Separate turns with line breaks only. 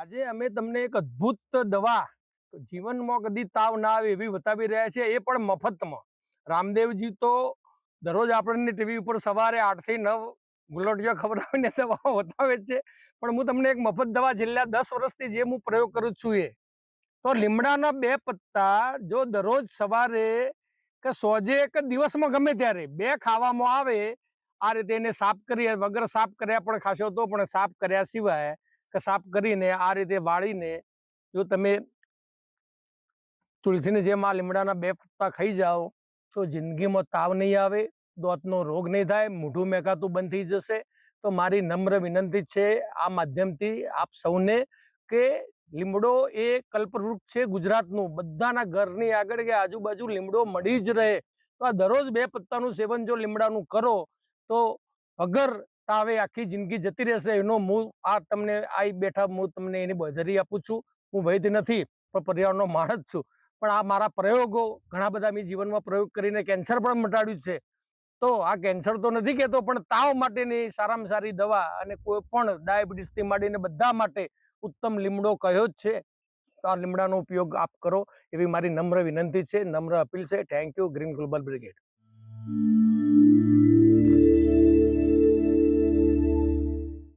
આજે અમે તમને એક અદ્ભુત દવા, જીવનમાં કદી તાવ ના આવે એવી બતાવી રહ્યા છે એ પણ મફતમાં. રામદેવજી તો દરરોજ આપણને ટીવી ઉપર સવારે આઠથી નવ ગુલોટિયા ખબરાવીને દવાઓ બતાવે છે. પણ હું તમને એક મફત દવા છેલ્લા દસ વર્ષથી જે હું પ્રયોગ કરું છું એ. તો લીમડાના બે પત્તા જો દરરોજ સવારે કે સોજે એક દિવસમાં ગમે ત્યારે બે ખાવામાં આવે, આ રીતે એને સાફ કરી, વગર સાફ કર્યા પણ ખાશો તો પણ સાફ કર્યા સિવાય કે સાફ કરીને, આ રીતે વાળીને જો તમે તુલસીની જેમ આ લીમડાના બે પત્તા ખાઈ જાઓ, તો જિંદગીમાં તાવ નહીં આવે, દોતનો રોગ નહીં થાય, મોઢું મેકાતું બંધ થઈ જશે. તો મારી નમ્ર વિનંતી છે આ માધ્યમથી આપ સૌને કે લીમડો એ કલ્પવૃક્ષ છે ગુજરાતનું. બધાના ઘરની આગળ કે આજુબાજુ લીમડો મળી જ રહે. તો આ દરરોજ બે પત્તાનું સેવન જો લીમડાનું કરો, તો વગર તાવે આખી જિંદગી જતી રહેશે. એનો હું આ તમને આ બેઠા હું તમને એની બજરી આપું છું. હું વૈધ નથી, પણ પર્યાવરણનો માણસ છું. પણ આ મારા પ્રયોગો, ઘણા બધા મેં જીવનમાં પ્રયોગ કરીને કેન્સર પણ મટાડ્યું છે. તો આ કેન્સર તો નથી કહેતો, પણ તાવ માટેની સારામાં સારી દવા અને કોઈ પણ ડાયાબિટીસથી માંડીને બધા માટે ઉત્તમ લીમડો કયો જ છે. તો આ લીમડાનો ઉપયોગ આપ કરો. એવી મારી નમ્ર વિનંતી છે. નમ્ર અપીલ છે. Thank you green global brigade